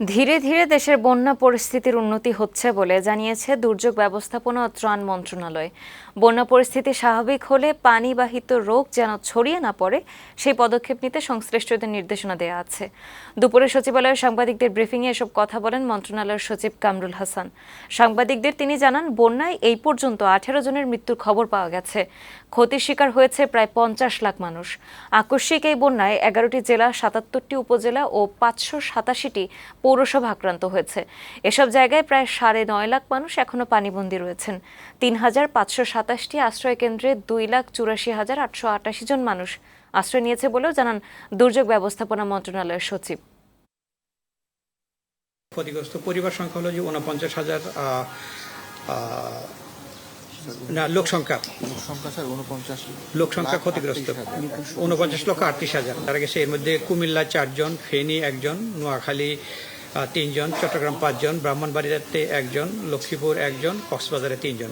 ধীরে ধীরে দেশের বন্যা পরিস্থিতির উন্নতি হচ্ছে বলে জানিয়েছে দুর্যোগ ব্যবস্থাপনা ও ত্রাণ মন্ত্রণালয়। বন্যা পরিস্থিতি স্বাভাবিক হলে পানিবাহিত রোগ যেন ছড়িয়ে না পড়ে, সেই পদক্ষেপ নিতে সংশ্লিষ্টদের নির্দেশনা দেওয়া আছে। দুপুরে সচিবালয়ে সাংবাদিকদের ব্রিফিংয়ে এসব কথা বলেন মন্ত্রণালয়ের সচিব কামরুল হাসান। সাংবাদিকদের তিনি জানান, বন্যায় এই পর্যন্ত আঠেরো জনের মৃত্যুর খবর পাওয়া গেছে। ক্ষতির শিকার হয়েছে প্রায় পঞ্চাশ লাখ মানুষ। আকস্মিক এই বন্যায় এগারোটি জেলা, সাতাত্তরটি উপজেলা ও পাঁচশো সাতাশিটি পৌরসভা আক্রান্ত হয়েছে। এসব জায়গায় প্রায় সাড়ে নয় লাখ মানুষ এখনও পানিবন্দী রয়েছেন। তিন হাজার পাঁচশো সাতাশটি আশ্রয় কেন্দ্রে দুই লাখ চুরাশি হাজার আটশো আটাশি জন মানুষ আশ্রয় নিয়েছে বলেও জানান দুর্যোগ ব্যবস্থাপনা মন্ত্রণালয়ের সচিব। ক্ষতিগ্রস্ত পরিবার সংখ্যা হলো যে উনপঞ্চাশ হাজার না লোক সংখ্যা। লোক সংখ্যা ক্ষতিগ্রস্ত। উনপঞ্চাশ লক্ষ আটত্রিশ হাজার। তার গেছে এর মধ্যে কুমিল্লা চারজন ফেনী একজন নোয়াখালী তিনজন চট্টগ্রাম পাঁচজন ব্রাহ্মণবাড়িয়াতে একজন লক্ষ্মীপুর একজন কক্সবাজারে তিনজন।